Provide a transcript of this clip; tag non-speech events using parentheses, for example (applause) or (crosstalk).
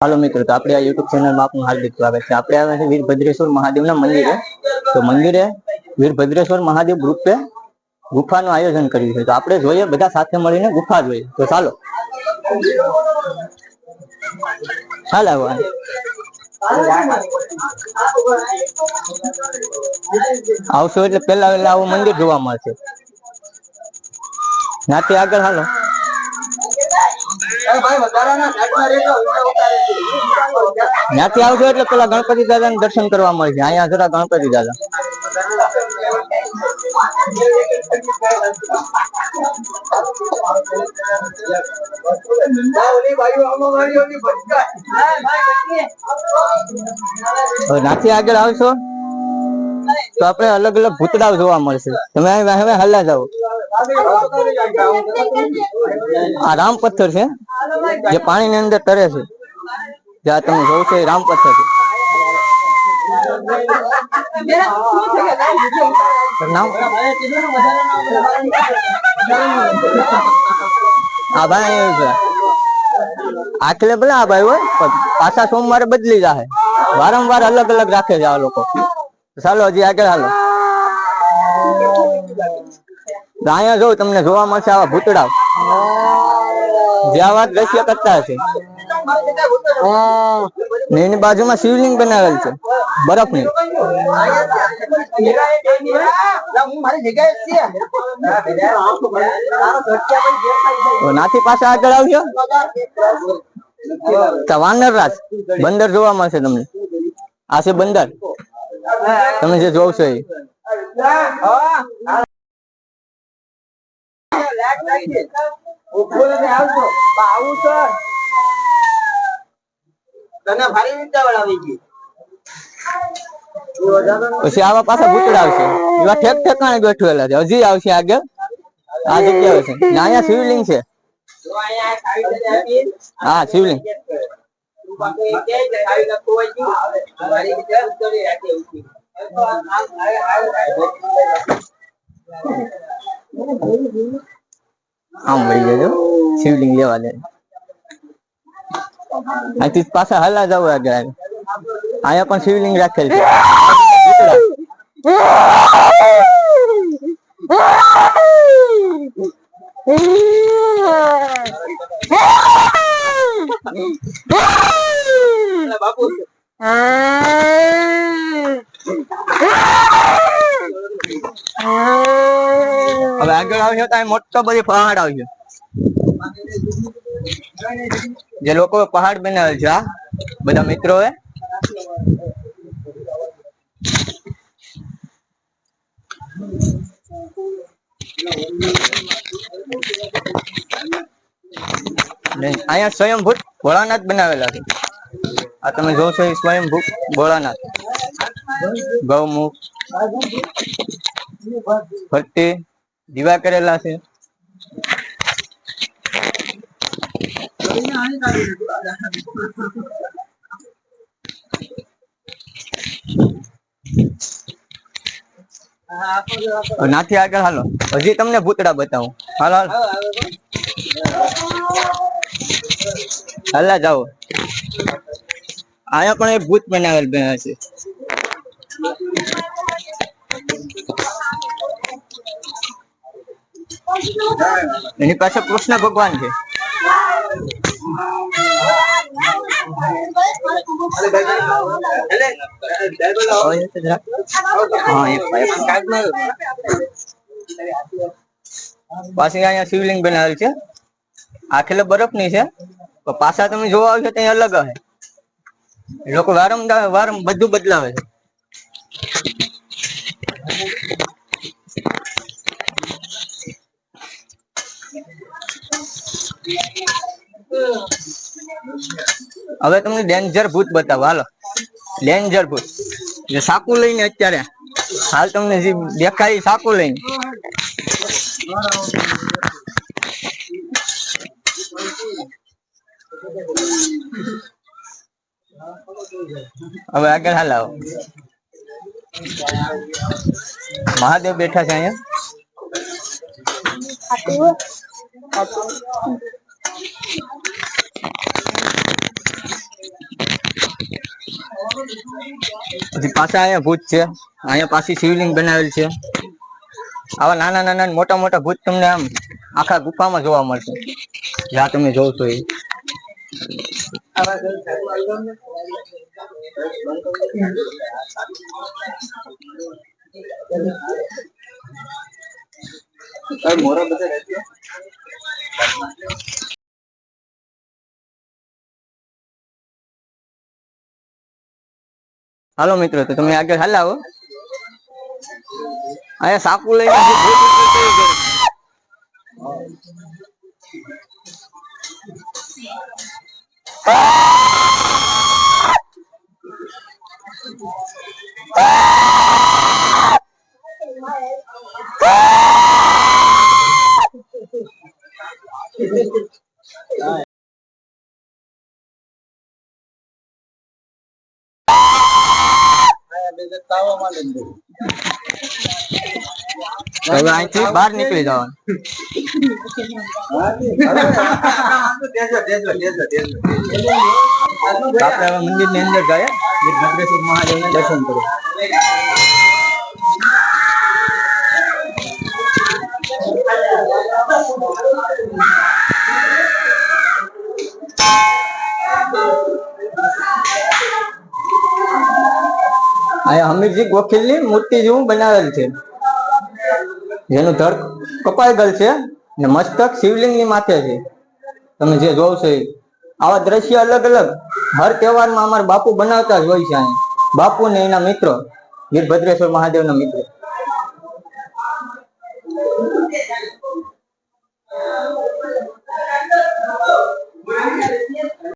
હાલો મિત્રો, તો આપણે આ યુટ્યુબ ચેનલમાં આપનું હાર્દિક સ્વાગત છે. આપણે આવ્યા છે વીરભદ્રેશ્વર મહાદેવના મંદિરે. તો મંદિરે વીરભદ્રેશ્વર મહાદેવ ગ્રુપે ગુફાનું આયોજન કર્યું છે. તો આપણે જોઈએ, બધા સાથે મળીને ગુફા જોઈએ. તો ચાલો. હાલ આવો આવશો એટલે પેલા પેલા આવું મંદિર જોવા મળશે. નાથી આગળ હાલો. ત્યાંથી આવજો એટલે પેલા ગણપતિ દાદા દર્શન કરવા મળશે અહીંયા જરા ગણપતિ દાદા. નાથી આગળ આવશો? તો આપણે અલગ અલગ ભૂતડાઓ જોવા મળશે. તમે હવે હવે હલ્લા જાઓ. આ રામ પથ્થર છે? જે પાણીની અંદર તરે છે. જ્યાં તમે જોવ છો એ રામ પથ્થર છે નામ? આ ભાઈ એવું છે. આખલે ભલે આ ભાઈ હોય, પણ પાછા સોમવારે બદલી જાય વારંવાર અલગ અલગ રાખે છે આ લોકો. ચાલો, હજી આગળ હાલો. તો અહીંયા જો તમને જોવા મળશે આવા ભૂતડા. જે આ વાત દ્રશ્ય કરતા હશે. ને એની બાજુમાં શિવલિંગ બનાવેલ છે. બરફની તો નાથી પાછા આગળ આવજો. તો વાનર રાજ, બંદર જોવા મળશે તમને. આ છે બંદર. તમે જે જોવ છો એ. પછી આવા પાછા ભૂતડા આવશે એવા ઠેક ઠેકાણે બેઠેલા છે હજી આવશે આગળ આ જગ્યા છે અહીંયા શિવલિંગ છે હા શિવલિંગ આમ વળી જજો. શિવલિંગ લેવા દે. અહીંથી પાછા હલા જવું આગળ અહીંયા પણ શિવલિંગ રાખેલ છે. ભૂતડા. (laughs) (laughs) (laughs) આગળ આવશે તો અહીં મોટો બધી પહાડ આવશે જે લોકો પહાડ બનાવેલ છે આ બધા મિત્રો એ ને અહીંયા સ્વયંભૂત ભોળાનાથ બનાવેલા છે. આ તમે જોવો છો એ સ્વયંભૂત ભોળાનાથ. ગૌમુખ ફરતે દીવા કરેલા છે. નાથી આગળ હાલો. હજી તમને ભૂતડા બતાવું. હાલો હાલો. હાલા જાઓ. અહીંયા પણ એક ભૂત બનાવેલ બે છે. એની પાસે કૃષ્ણ ભગવાન છે હા, એક ભાઈ પણ કાગમાં પાછી અહીંયા શિવલિંગ બનાવેલ છે આખેલે બરફની છે પણ પાછા તમે જોવા આવશો ત્યાં અલગ હશે એ લોકો વારંવાર વારંવાર બધું બદલાવે છે હવે તમને ડેન્જર ભૂત બતાવો. હાલો. ડેન્જર ભૂત. જે સાકુ લઈને અત્યારે હાલ તમને જે દેખાય એ સાકુ લઈને. હવે આગળ હાલ આવો. મહાદેવ બેઠા છે અહીંયા. પછી પાછા અહીંયા ભૂત છે. અહીંયા પાછી શિવલિંગ બનાવેલ છે. આવા નાના નાના મોટા મોટા ભૂત તમને આમ આખા ગુફામાં જોવા મળશે. જ્યાં તમે જોવ છો એ મોરા બધા હાલો મિત્રો તો તમે આગળ હલાવો અહીંયા સાપુ લઈને જે ભૂત હવે અહીંથી બહાર નીકળી જવાનું. આપડે હવે મંદિરની અંદર ગયા મહાદેવ ને દર્શન કરીએ અહીંયા હમીરજી ગોખીલની મૂર્તિ જેવું બનાવેલ છે. જેનું ધડ કપાયગલ છે ને મસ્તક શિવલિંગની માથે છે. તમે જે જોવ એ. આવા દ્રશ્ય અલગ અલગ હર તહેવારમાં અમારા બાપુ બનાવતા જ હોય છે બાપુ ને એના મિત્રો, વીરભદ્રેશ્વર મહાદેવના મિત્રો.